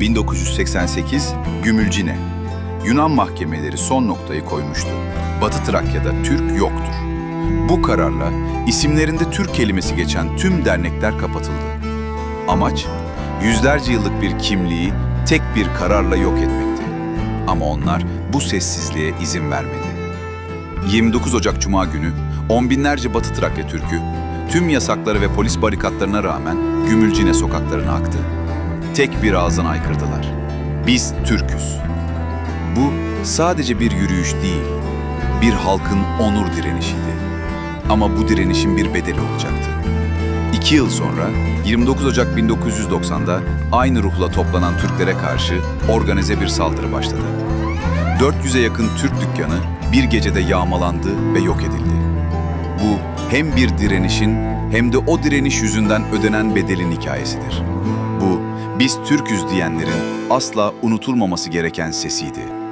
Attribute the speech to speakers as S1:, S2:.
S1: 1988 Gümülcine. Yunan mahkemeleri son noktayı koymuştu. Batı Trakya'da Türk yoktur. Bu kararla isimlerinde Türk kelimesi geçen tüm dernekler kapatıldı. Amaç, yüzlerce yıllık bir kimliği tek bir kararla yok etmekti. Ama onlar bu sessizliğe izin vermedi. 29 Ocak Cuma günü on binlerce Batı Trakya Türk'ü tüm yasakları ve polis barikatlarına rağmen Gümülcine sokaklarına aktı. Tek bir ağızdan aykırdılar. Biz Türk'üz. Bu sadece bir yürüyüş değil, bir halkın onur direnişiydi. Ama bu direnişin bir bedeli olacaktı. İki yıl sonra 29 Ocak 1990'da aynı ruhla toplanan Türklere karşı organize bir saldırı başladı. 400'e yakın Türk dükkanı bir gecede yağmalandı ve yok edildi. Bu hem bir direnişin hem de o direniş yüzünden ödenen bedelin hikayesidir. Biz Türküz diyenlerin asla unutulmaması gereken sesiydi.